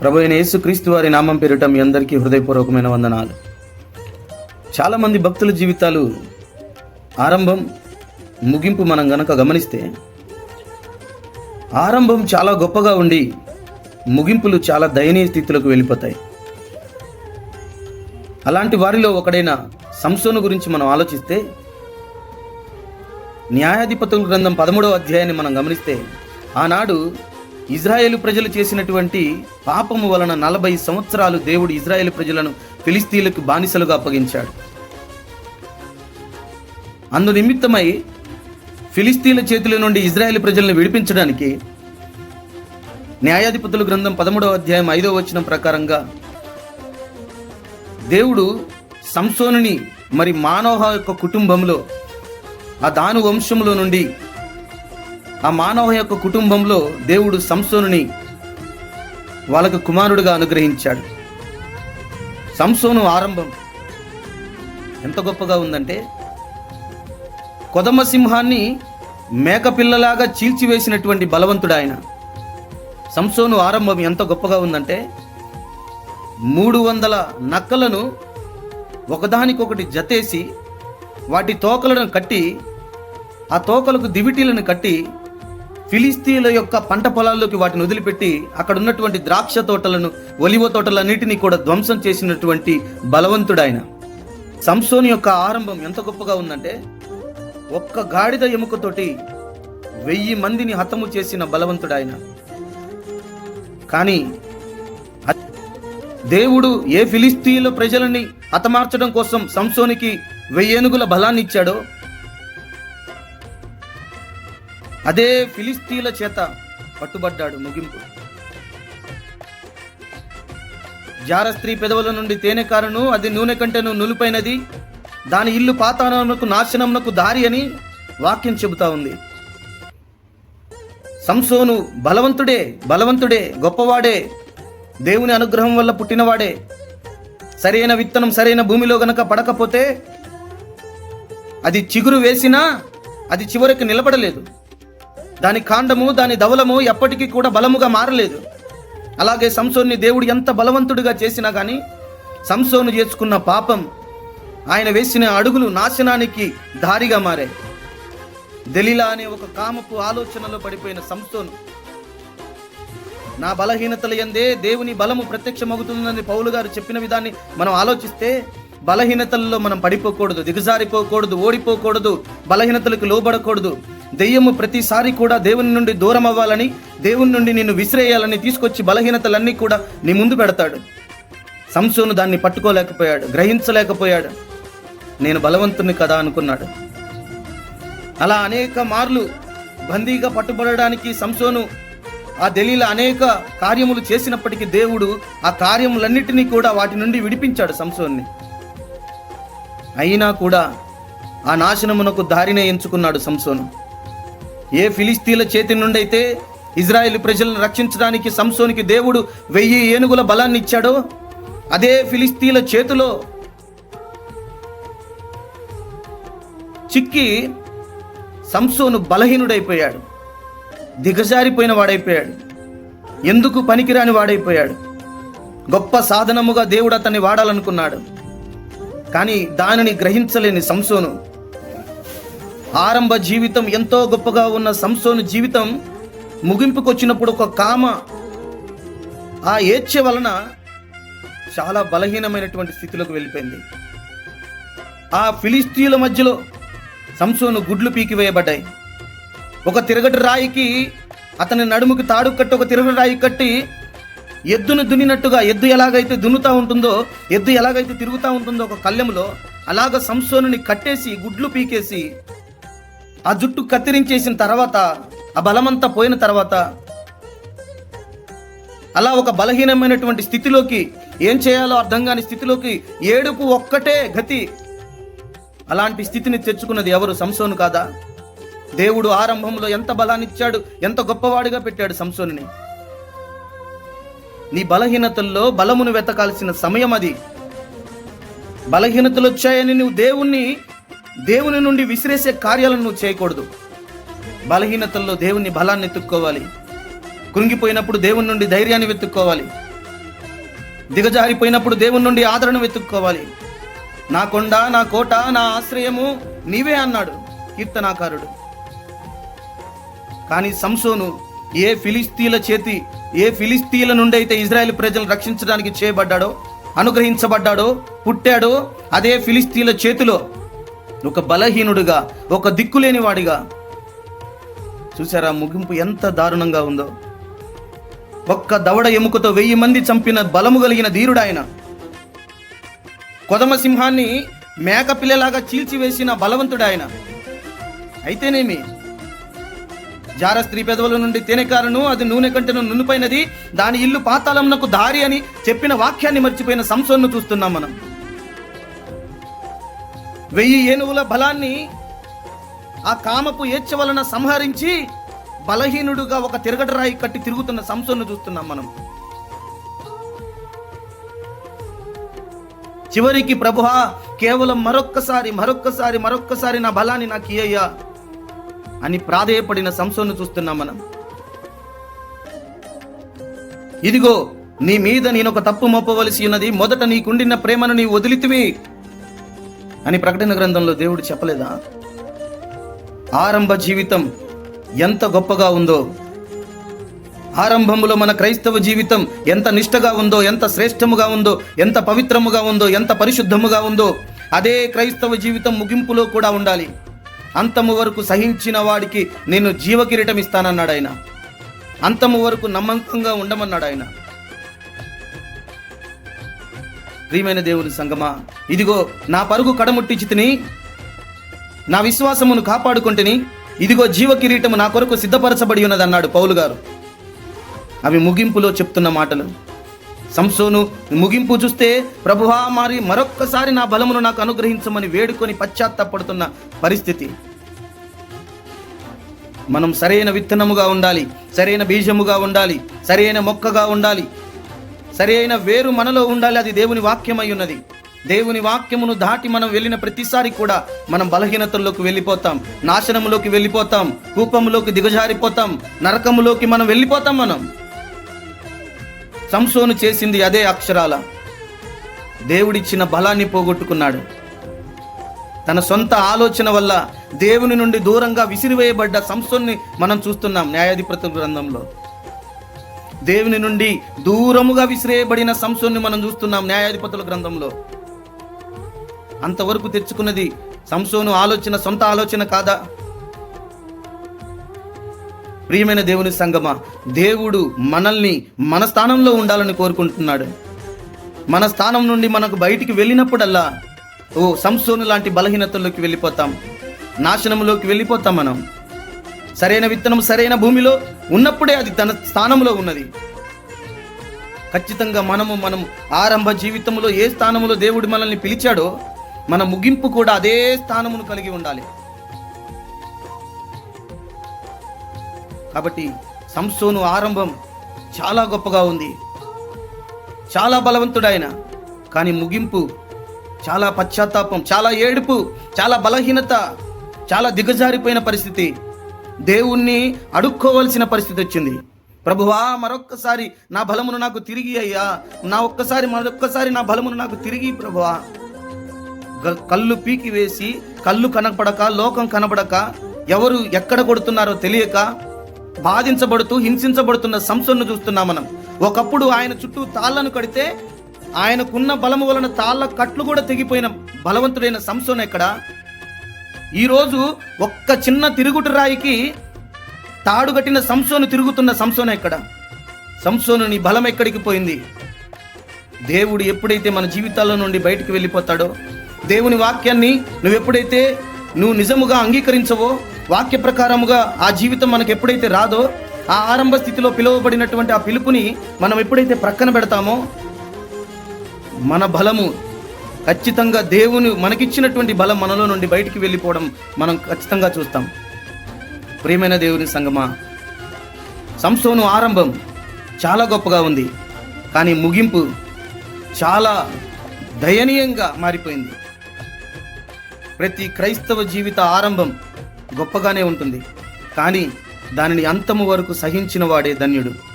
ప్రభు అయిన యేసుక్రీస్తు వారి నామం పేరిట మీ అందరికీ హృదయపూర్వకమైన వందనాలు. చాలామంది భక్తుల జీవితాలు ఆరంభం ముగింపు మనం గనక గమనిస్తే ఆరంభం చాలా గొప్పగా ఉండి ముగింపులు చాలా దయనీయ స్థితిలోకి వెళ్ళిపోతాయి. అలాంటి వారిలో ఒకడైన సంసోను గురించి మనం ఆలోచిస్తే న్యాయాధిపతుల గ్రంథం పదమూడవ అధ్యాయాన్ని మనం గమనిస్తే ఆనాడు ఇజ్రాయేల్ ప్రజలు చేసినటువంటి పాపము వలన నలభై సంవత్సరాలు దేవుడు ఇజ్రాయేల్ ప్రజలను ఫిలిస్తీన్లకు బానిసలుగా అప్పగించాడు. అందు నిమిత్తమై ఫిలిస్తీన్ల చేతుల నుండి ఇజ్రాయేల్ ప్రజలను విడిపించడానికి న్యాయాధిపతుల గ్రంథం పదమూడవ అధ్యాయం ఐదవ వచనం ప్రకారంగా దేవుడు సంసోనుని మరి మానోహ యొక్క కుటుంబంలో ఆ దాను వంశంలో నుండి ఆ మానవ యొక్క కుటుంబంలో దేవుడు సంసోనుని వాళ్ళకు కుమారుడుగా అనుగ్రహించాడు. సంసోను ఆరంభం ఎంత గొప్పగా ఉందంటే కొదమ సింహాన్ని మేకపిల్లలాగా చీల్చివేసినటువంటి బలవంతుడు ఆయన. సంసోను ఆరంభం ఎంత గొప్పగా ఉందంటే మూడు వందల నక్కలను ఒకదానికొకటి జతేసి వాటి తోకలను కట్టి ఆ తోకలకు దివిటీలను కట్టి ఫిలిస్తీన్ల యొక్క పంట పొలాల్లోకి వాటిని వదిలిపెట్టి అక్కడ ఉన్నటువంటి ద్రాక్ష తోటలను ఒలివ తోటలన్నిటినీ కూడా ధ్వంసం చేసినటువంటి బలవంతుడు ఆయన సంసోని యొక్క ఆరంభం ఎంత గొప్పగా ఉందంటే ఒక్క గాడిద ఎముకతోటి వెయ్యి మందిని హతము చేసిన బలవంతుడు ఆయన కానీ దేవుడు ఏ ఫిలిస్తీన్ల ప్రజలని హతమార్చడం కోసం సంసోనికి వెయ్యేనుగుల బలాన్ని ఇచ్చాడో అదే ఫిలిస్తీన్ల చేత పట్టుబడ్డాడు ముగింపు. జార స్త్రీ పెదవుల నుండి తేనె కారును అది నూనె కంటేను నులుపైనది. దాని ఇల్లు పాతాళమునకు నాశనమునకు దారి అని వాక్యం చెబుతా ఉంది. సంసోను బలవంతుడే బలవంతుడే గొప్పవాడే. దేవుని అనుగ్రహం వల్ల పుట్టినవాడే. సరైన విత్తనం సరైన భూమిలో గనక పడకపోతే అది చిగురు వేసినా అది చివరికి నిలబడలేదు. దాని కాండము దాని ధవలము ఎప్పటికీ కూడా బలముగా మారలేదు. అలాగే సంసోన్ని దేవుడు ఎంత బలవంతుడిగా చేసినా కానీ సంసోను చేసుకున్న పాపం ఆయన వేసిన అడుగులు నాశనానికి దారిగా మారాయి. దలిలా అనే ఒక కామపు ఆలోచనలో పడిపోయిన సంసోను నా బలహీనతల ఎందే దేవుని బలము ప్రత్యక్షమవుతుందని పౌలు గారు చెప్పిన విధాన్ని మనం ఆలోచిస్తే బలహీనతల్లో మనం పడిపోకూడదు దిగజారిపోకూడదు ఓడిపోకూడదు బలహీనతలకు లోబడకూడదు. దెయ్యము ప్రతిసారి కూడా దేవుని నుండి దూరం అవ్వాలని దేవుని నుండి నిన్ను విసిరేయాలని తీసుకొచ్చి బలహీనతలన్నీ కూడా నీ ముందు పెడతాడు. సంసోను దాన్ని పట్టుకోలేకపోయాడు గ్రహించలేకపోయాడు. నేను బలవంతుని కదా అనుకున్నాడు. అలా అనేక మార్లు బందీగా పట్టుబడడానికి సంసోను ఆ దలీల అనేక కార్యములు చేసినప్పటికీ దేవుడు ఆ కార్యములన్నిటినీ కూడా వాటి నుండి విడిపించాడు సంసోన్ని. అయినా కూడా ఆ నాశనమునకు దారినే ఎంచుకున్నాడు సంసోను. ఏ ఫిలిస్తీన్ల చేతి నుండైతే అయితే ఇజ్రాయెల్ ప్రజలను రక్షించడానికి సంసోనికి దేవుడు వెయ్యి ఏనుగుల బలాన్ని ఇచ్చాడో అదే ఫిలిస్తీన్ల చేతిలో చిక్కి సంసోను బలహీనుడైపోయాడు దిగజారిపోయిన వాడైపోయాడు ఎందుకు పనికిరాని వాడైపోయాడు? గొప్ప సాధనముగా దేవుడు అతన్ని వాడాలనుకున్నాడు కానీ దానిని గ్రహించలేని సంసోను ఆరంభ జీవితం ఎంతో గొప్పగా ఉన్న సంసోను జీవితం ముగింపుకొచ్చినప్పుడు ఒక కామ ఆ ఏచ్ఛ వలన చాలా బలహీనమైనటువంటి స్థితిలోకి వెళ్ళిపోయింది. ఆ ఫిలిస్తీన్ల మధ్యలో సంసోను గుడ్లు పీకివేయబడ్డాయి ఒక తిరగటి రాయికి అతని నడుముకి తాడు కట్టి ఒక తిరగటి రాయి కట్టి ఎద్దును దున్నినట్టుగా ఎద్దు ఎలాగైతే దున్నుతూ ఉంటుందో ఎద్దు ఎలాగైతే తిరుగుతూ ఉంటుందో ఒక కళ్ళెములో అలాగ సంసోనుని కట్టేసి గుడ్లు పీకేసి ఆ జుట్టు కత్తిరించేసిన తర్వాత ఆ బలమంతా పోయిన తర్వాత అలా ఒక బలహీనమైనటువంటి స్థితిలోకి ఏం చేయాలో అర్థం కాని స్థితిలోకి ఏడుపు ఒక్కటే గతి. అలాంటి స్థితిని తెచ్చుకున్నది ఎవరు? సంసోను కాదా? దేవుడు ఆరంభంలో ఎంత బలాన్ని ఇచ్చాడు ఎంత గొప్పవాడిగా పెట్టాడు సంసోనుని. నీ బలహీనతల్లో బలమును వెతకాల్సిన సమయం అది. బలహీనతలు వచ్చాయని నువ్వు దేవుణ్ణి దేవుని నుండి విసిరేసే కార్యాలను నువ్వు చేయకూడదు. బలహీనతల్లో దేవుని బలాన్ని ఎత్తుక్కోవాలి. కృంగిపోయినప్పుడు దేవుని నుండి ధైర్యాన్ని వెతుక్కోవాలి. దిగజారిపోయినప్పుడు దేవుని నుండి ఆదరణ వెతుక్కోవాలి. నా కొండ నా కోట నా ఆశ్రయము నీవే అన్నాడు కీర్తనాకారుడు. కానీ సంసోను ఏ ఫిలిస్తీన్ల చేతి ఏ ఫిలిస్తీన్ల నుండి అయితే ఇజ్రాయెల్ ప్రజలను రక్షించడానికి చేయబడ్డాడో అనుగ్రహించబడ్డాడో పుట్టాడో అదే ఫిలిస్తీన్ల చేతిలో ఒక బలహీనుడిగా ఒక దిక్కులేని వాడిగా చూసారా ముగింపు ఎంత దారుణంగా ఉందో? ఒక్క దవడ ఎముకతో వెయ్యి మంది చంపిన బలము కలిగిన ధీరుడు ఆయన కొదమ సింహాన్ని మేక పిల్లలాగా చీల్చివేసిన బలవంతుడు ఆయన అయితేనేమి? జార స్త్రీ పెదవుల నుండి తేనెకారును అది నూనె కంటెను నున్నుపైనది దాని ఇల్లు పాతాళంనకు దారి అని చెప్పిన వాక్యాన్ని మర్చిపోయిన సంసోన్ను చూస్తున్నాం మనం. వెయ్యి ఏనుగుల బలాన్ని ఆ కామపు ఏచ్ఛ వలన సంహరించి బలహీనుడుగా ఒక తిరగట రాయి కట్టి తిరుగుతున్న సంసోన్ను చూస్తున్నాం మనం. చివరికి ప్రభువా కేవలం మరొక్కసారి మరొక్కసారి మరొక్కసారి నా బలాన్ని నాకు ఇయ్యయ్యా అని ప్రాధేయపడిన సంసోను చూస్తున్నాం మనం. ఇదిగో నీ మీద నేను ఒక తప్పు మోపవలసి ఉన్నది. మొదట నీకుండిన ప్రేమను నీ వదిలితివి. అని ప్రకటన గ్రంథంలో దేవుడు చెప్పలేదా? ఆరంభ జీవితం ఎంత గొప్పగా ఉందో ఆరంభములో మన క్రైస్తవ జీవితం ఎంత నిష్టగా ఉందో ఎంత శ్రేష్టముగా ఉందో ఎంత పవిత్రముగా ఉందో ఎంత పరిశుద్ధముగా ఉందో అదే క్రైస్తవ జీవితం ముగింపులో కూడా ఉండాలి. అంతము వరకు సహించిన వాడికి నేను జీవకిరీటం ఇస్తానన్నాడు ఆయన. అంతము వరకు నమ్మకంగా ఉండమన్నాడు ఆయన. ప్రియమైన దేవుని సంగమా ఇదిగో నా పరుగు కడముట్టించితిని నా విశ్వాసమును కాపాడుకుంటుని ఇదిగో జీవ కిరీటము నా కొరకు సిద్ధపరచబడి ఉన్నదన్నాడు పౌలు గారు. అవి ముగింపులో చెప్తున్న మాటలు. సంసోను ముగింపు చూస్తే ప్రభువా మరి మరొక్కసారి నా బలమును నాకు అనుగ్రహించమని వేడుకొని పశ్చాత్తాపడుతున్న పరిస్థితి. మనం సరైన విత్తనముగా ఉండాలి సరైన బీజముగా ఉండాలి సరైన మొక్కగా ఉండాలి సరి అయిన వేరు మనలో ఉండాలి అది దేవుని వాక్యమై ఉన్నది. దేవుని వాక్యమును దాటి మనం వెళ్ళిన ప్రతిసారి కూడా మనం బలహీనతల్లోకి వెళ్ళిపోతాం నాశనములోకి వెళ్ళిపోతాం కూపములోకి దిగజారిపోతాం నరకములోకి మనం వెళ్ళిపోతాం మనం. సంసోను చేసింది అదే అక్షరాల. దేవుడిచ్చిన బలాన్ని పోగొట్టుకున్నాడు. తన సొంత ఆలోచన వల్ల దేవుని నుండి దూరంగా విసిరివేయబడ్డ సంస్థని మనం చూస్తున్నాం న్యాయాధిపతి గ్రంథంలో. దేవుని నుండి దూరముగా విసిరేయబడిన సంసోన్ని మనం చూస్తున్నాం న్యాయాధిపతుల గ్రంథంలో. అంతవరకు తెచ్చుకున్నది సంసోను ఆలోచన సొంత ఆలోచన కాదా? ప్రియమైన దేవుని సంగమా దేవుడు మనల్ని మన స్థానంలో ఉండాలని కోరుకుంటున్నాడు. మన స్థానం నుండి మనకు బయటికి వెళ్ళినప్పుడల్లా ఓ సంసోను లాంటి బలహీనతల్లోకి వెళ్ళిపోతాం. నాశనంలోకి వెళ్ళిపోతాం మనం. సరైన విత్తనం సరైన భూమిలో ఉన్నప్పుడే అది తన స్థానంలో ఉన్నది. ఖచ్చితంగా మనము మనం ఆరంభ జీవితంలో ఏ స్థానంలో దేవుడు మనల్ని పిలిచాడో మన ముగింపు కూడా అదే స్థానమును కలిగి ఉండాలి. కాబట్టి సంసోను ఆరంభం చాలా గొప్పగా ఉంది. చాలా బలవంతుడాయన కానీ ముగింపు చాలా పశ్చాత్తాపం చాలా ఏడుపు చాలా బలహీనత చాలా దిగజారిపోయిన పరిస్థితి. దేవుణ్ణి అడుక్కోవలసిన పరిస్థితి వచ్చింది. ప్రభువా మరొక్కసారి నా బలమును నాకు తిరిగి అయ్యా. నా ఒక్కసారి మరొక్కసారి నా బలమును నాకు తిరిగి ప్రభువా. కళ్ళు పీకి వేసి కళ్ళు కనపడక లోకం కనబడక ఎవరు ఎక్కడ కొడుతున్నారో తెలియక బాధించబడుతూ హింసించబడుతున్న సంసన్ను చూస్తున్నాం మనం. ఒకప్పుడు ఆయన చుట్టూ తాళ్ళను కడితే ఆయనకున్న బలము వలన తాళ్ళ కట్లు కూడా తెగిపోయిన బలవంతుడైన సంసోన్ ఎక్కడ? ఈరోజు ఒక్క చిన్న తిరుగుటు రాయికి తాడు కట్టిన సంసోను తిరుగుతున్న సంసోన ఎక్కడ సంసోను నీ బలం ఎక్కడికి పోయింది? దేవుడు ఎప్పుడైతే మన జీవితాల్లో నుండి బయటికి వెళ్ళిపోతాడో దేవుని వాక్యాన్ని నువ్వు ఎప్పుడైతే నువ్వు నిజముగా అంగీకరించవో వాక్య ప్రకారముగా ఆ జీవితం మనకు ఎప్పుడైతే రాదో ఆ ఆరంభ స్థితిలో పిలువబడినటువంటి ఆ పిలుపుని మనం ఎప్పుడైతే ప్రక్కన పెడతామో మన బలము ఖచ్చితంగా దేవుని మనకిచ్చినటువంటి బలం మనలో నుండి బయటికి వెళ్ళిపోవడం మనం ఖచ్చితంగా చూస్తాం. ప్రియమైన దేవుని సంగమా సంస్థను ఆరంభం చాలా గొప్పగా ఉంది. కానీ ముగింపు చాలా దయనీయంగా మారిపోయింది. ప్రతి క్రైస్తవ జీవిత ఆరంభం గొప్పగానే ఉంటుంది. కానీ దానిని అంతము వరకు సహించిన వాడే ధన్యుడు.